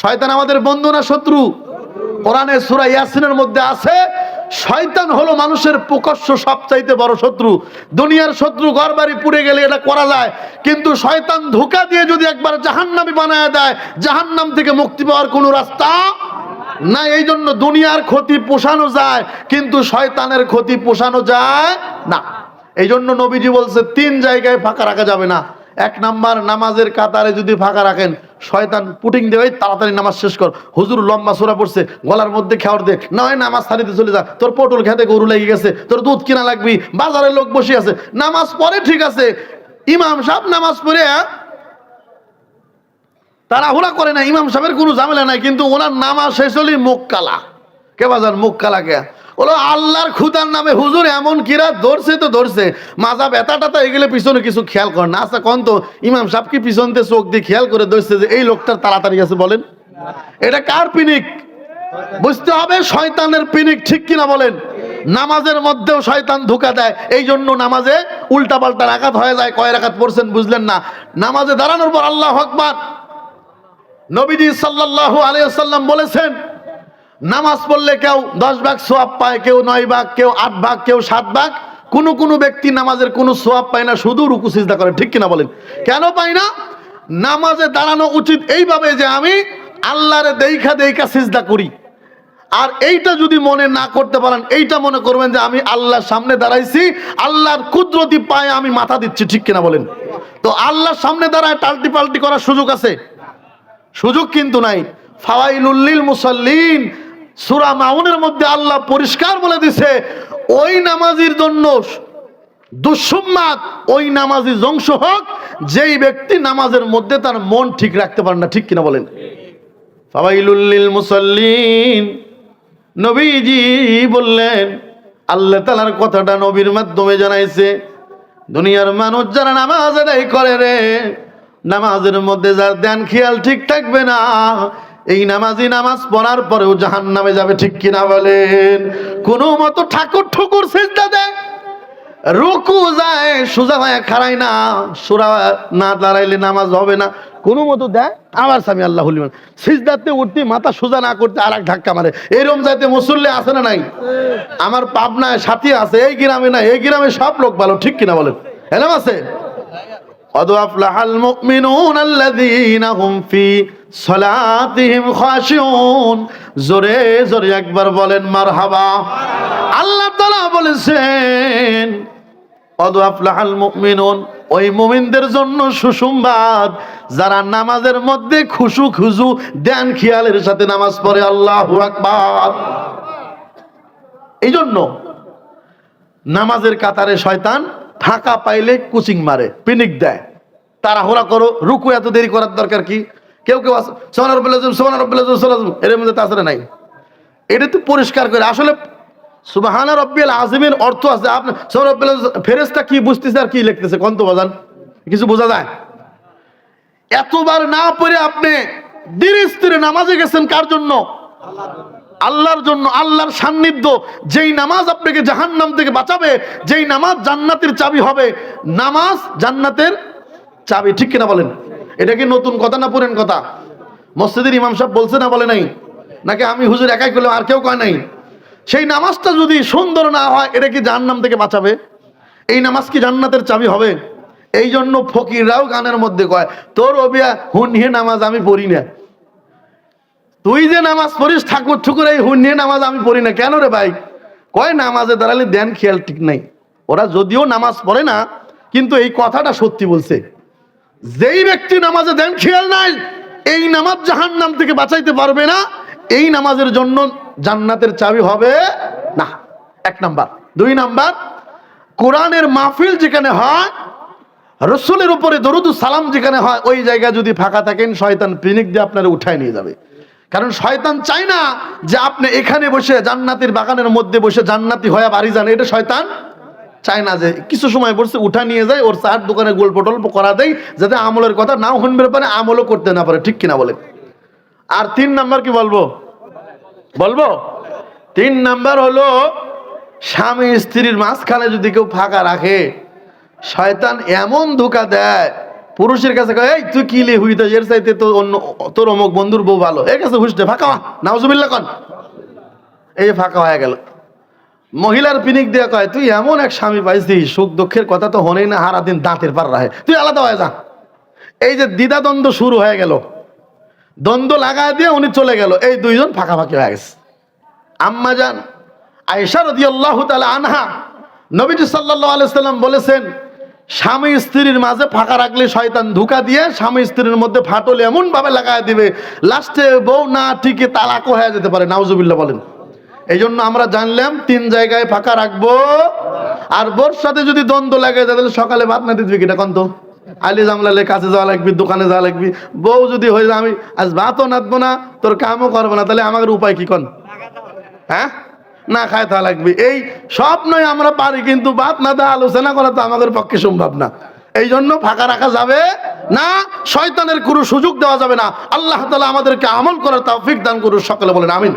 শয়তান আমাদের বন্ধু না শত্রু? কোরআনে সূরা ইয়াসিনের মধ্যে আছে, শয়তান হলো মানুষের প্রকাশ্য সবচাইতে বড় শত্রু। দুনিয়ার শত্রু ঘর বাড়ি পুড়ে গেলে এটা করা যায়, কিন্তু শয়তান ধোকা দিয়ে যদি একবার জাহান্নামী বানায় দেয়, জাহান্নাম থেকে মুক্তি পাওয়ার কোনো রাস্তা না এই জন্য দুনিয়ার ক্ষতি পোষানো যায়, কিন্তু শয়তানের ক্ষতি পোষানো যায় না। এই জন্য নবীজি বলছে, তিন জায়গায় ফাঁকা রাখা যাবে না। এক নাম্বার নামাজের কাতারে যদি ফাঁকা রাখেন, শয়তান পুটিং দেবে তাড়াতাড়ি নামাজ শেষ কর। হুজুর লম্বা সোরা পড়ছে, গলার মধ্যে খেয়ার দে। না হয় নামাজ সারিতে চলে যা। তোর পটল খেতে গরু লেগে গেছে, তোর দুধ কিনা লাগবি বাজারে লোক বসে আছে। নামাজ পড়ে ঠিক আছে, ইমাম সাহেব নামাজ পড়ে তারা হুলা করে না, ইমাম সাহেবের কোনো ঝামেলা নাই, কিন্তু ওনার নামাজ শেষ হলেই মুখ কালা। কে বাজান, মুখ কালা কে? ওলো আল্লাহর খুদার নামে হুজুর এমন কিরা ধরছে তো ধরছে। মাজা ব্যথা টাতা এগুলো পিছনে কিছু খেয়াল করে। না আচ্ছা কন তো, ইমাম সাহেব কি পিছনতে চোখ দিয়ে খেয়াল করে ধরছে যে এই লোকটার তাড়াতাড়ি আছে বলেন? এটা কার পিনিক? বুঝতে হবে শয়তানের পিনিক ঠিক কিনা বলেন? নামাজের মধ্যেও শয়তান ধোকা দেয় এই জন্য নামাজে উল্টা পাল্টা রাখাত হয়ে যায়। কয় রাখাত পড়ছেন বুঝলেন না? নামাজে দাঁড়ানোর পর আল্লাহ আকবার। নবীজি আলাইহি সাল্লাম বলেছেন নামাজ পড়লে কেউ দশ ভাগ সোয়াব পায়, কেউ নয় ভাগ, কেউ আট ভাগ, কেউ সাত ভাগ। কোন কোন ব্যক্তি নামাজের কোনো সোয়াব পায় না, শুধু রুকু সিজদা করে, ঠিক কিনা বলেন? কেন পায় না? নামাজে দাঁড়ানো উচিত এইভাবে যে আমি আল্লাহরে দেইখা দেইখা সিজদা করি। আর এইটা যদি মনে না করতে পারেন, এইটা মনে করবেন যে আমি আল্লাহর সামনে দাঁড়াইছি, আল্লাহর কুদরতি পায়ে আমি মাথা দিচ্ছি, ঠিক কিনা বলেন? তো আল্লাহর সামনে দাঁড়ায় টাল্টি পাল্টি করার সুযোগ আছে? সুযোগ কিন্তু নাই। ফাওয়াইলুল্লিল মুসাল্লিন সূরা মাউনের মধ্যে আল্লাহ পরিষ্কার বলে দিছে, ওই নামাজির জন্য দুঃসম্মাদ, ওই নামাজি জংশ হোক, যেই ব্যক্তি নামাজের মধ্যে তার মন ঠিক রাখতে পারে না, ঠিক কিনা বলেন। ফাওয়াইলুল্লিল মুসাল্লিন, নবীজি বললেন, আল্লাহ তালার কথাটা নবীর মাধ্যমে জানাইছে। দুনিয়ার মানুষ যারা নামাজ আদায় করে রে, নামাজের মধ্যে যার ধ্যান, খেয়াল ঠিক থাকবে না এই নামাজি নামাজ পড়ার পরেও জাহান নামে যাবে, ঠিক কিনা বলেন? কোনো মতো ঠাকুর ঠুকুর সিজদা দেয়, রুকু যায়, সোজা হয়ে খাড়াই না, সোরা না দাঁড়াইলে নামাজ হবে না। কোনো মতো দেয়, আবার স্বামী আল্লাহ হলিমান সিজদাতে উঠতে মাথা সোজা না করতে আর এক ধাক্কা মারে। এরম যাইতে মুসল্লি আছে না নাই? আমার পাবনায় সাথী আছে, এই গ্রামে না এই গ্রামে সব লোক ভালো, ঠিক কিনা বলেন? এরম আছে? قد أفلح المؤمنون الذين هم في صلاتهم خاشعون জোরে জোরে একবার বলেন মারহাবা আল্লাহ তাআলা বলেছেন قد أفلح المؤمنون ওই মুমিনদের জন্য সুসংবাদ যারা নামাজের মধ্যে খুশু খুশু ধ্যান খেয়ালের সাথে নামাজ পড়ে আল্লাহু আকবার এই জন্য নামাজের কাতারে শয়তান ফাঁকা পাইলে কুচিং মারে, পিনিক দেয়। তাড়াহুড়া করো, রুকু এত দেরি করার দরকার কি? কেউ কেউ আছে সোমান রব্বুল এর মধ্যে তাছাড়া নাই? এটা তো পরিষ্কার করে, আসলে সুবাহানা রব্বিল আজিমের অর্থ আছে, আপনি সোমান রব্বুল কি বুঝতেছে আর কি লিখতেছে কন্ত বাজান? কিছু বোঝা যায়? এতবার না পড়ে আপনি ধীরে স্থিরে নামাজে গেছেন কার জন্য? আল্লাহর জন্য আল্লাহর সান্নিধ্য, যেই নামাজ আপনাকে জাহান্নাম থেকে বাঁচাবে, যেই নামাজ জান্নাতের চাবি হবে, নামাজ জান্নাতের চাবি, ঠিক কিনা বলেন? এটা কি নতুন কথা না পুরেন কথা? মসজিদের ইমাম সাহেব বলছে না বলে নাই? নাকি আমি হুজুর একাই করলাম, আর কেউ কয় নাই? সেই নামাজটা যদি সুন্দর না হয়, এটা কি জাহান্নাম থেকে বাঁচাবে? এই নামাজ কি জান্নাতের চাবি হবে? এই জন্য ফকিররাও গানের মধ্যে কয়, তোর অবিয়া হুনিয়ে নামাজ আমি পড়ি না। তুই যে নামাজ পড়িস, ঠাকুর ঠুকুর এই হুনিয়ে নামাজ আমি পড়ি না। কেন রে ভাই? কয় নামাজে দাঁড়ালে দেন খেয়াল ঠিক নাই। ওরা যদিও নামাজ পড়ে না, কিন্তু এই কথাটা সত্যি বলছে। যেই ব্যক্তি নামাজে দেন খেয়াল নাই, এই নামাজ জাহান নাম থেকে বাঁচাইতে পারবে না, এই নামাজের জন্য জান্নাতের চাবি হবে না। এক নাম্বার। দুই নাম্বার, কোরআনের মাহফিল যেখানে হয়, রসুলের উপরে দরুদু সালাম যেখানে হয়, ওই জায়গা যদি ফাঁকা থাকেন, শয়তান পিনিক দিয়ে আপনারা উঠায় নিয়ে যাবে। কারণ শয়তান চায় না যে আপনি এখানে বসে জান্নাতির বাগানের মধ্যে বসে জান্নাতি হয়ে বাড়ি যান। এটা শয়তান চায় না যে কিছু সময় বসে উঠা নিয়ে যায়, ওর চার দোকানে গোল পটল করা দেয়, যাতে আমলের কথা নাও শুনবে পারে, আমলও করতে না পারে। ঠিক কিনা বলে আর তিন নাম্বার কি বলব? বলব? তিন নাম্বার হলো, স্বামী স্ত্রীর মাঝখানে যদি কেউ ফাঁকা রাখে, শয়তান এমন ধোকা দেয় পুরুষের কাছে কয়, এই, তুই কি লে হুইতে এর চাইতে তো অন্য, তোর অমুক বন্ধুর বউ ভালো। এর কাছে হুসতে ফাঁকা নাউজুবিল্লা কন। এই যে ফাঁকা হয়ে গেল। মহিলার পিনিক দিয়ে কয়, তুই এমন এক স্বামী পাইছিস সুখ দুঃখের কথা তো হনেই না হারা দিন দাঁতের পার রাহে। তুই আলাদা হয়ে যা। এই যে দ্বিধাদ্বন্দ্ব শুরু হয়ে গেল। দ্বন্দ্ব লাগায় দিয়ে উনি চলে গেল। এই দুইজন ফাঁকাফাঁকি হয়ে গেছে। আম্মা যান, আয়েশা রাদিয়াল্লাহু তাআলা আনহা নবীজি সাল্লাল্লাহু আলাইহি সাল্লাম বলেছেন স্বামী স্ত্রীর মাঝে ফাঁকা রাখলে শয়তান ধোকা দিয়ে স্বামী স্ত্রীর মধ্যে ফাটল এমন ভাবে লাগায় দিবে, লাস্টে বউ না ঠিকই তালাকও হয়ে যেতে পারে, নাউজুবিল্লাহ বলেন। এই জন্য আমরা জানলাম তিন জায়গায় ফাঁকা রাখব, আর বোর সাথে যদি দ্বন্দ্ব লাগে, তাহলে সকালে ভাত না দিবি কিনা কন্ত? আলি জামলালে কাছে যাওয়া লাগবি, দোকানে যাওয়া লাগবি। বউ যদি হয়ে যায়, আমি আজ ভাতও নাতবো না, তোর কামও করব না, তাহলে আমাদের উপায় কি কন? হ্যাঁ? না খায় তা লাগবে। এই সব নয়, আমরা পারি, কিন্তু বাদ না দেয়, আলোচনা করা তো আমাদের পক্ষে সম্ভব না। এই জন্য ফাঁকা রাখা যাবে না, শয়তানের কোনো সুযোগ দেওয়া যাবে না। আল্লাহ তালা আমাদেরকে আমল করার তৌফিক দান করুন, সকলে বলেন, আমিন।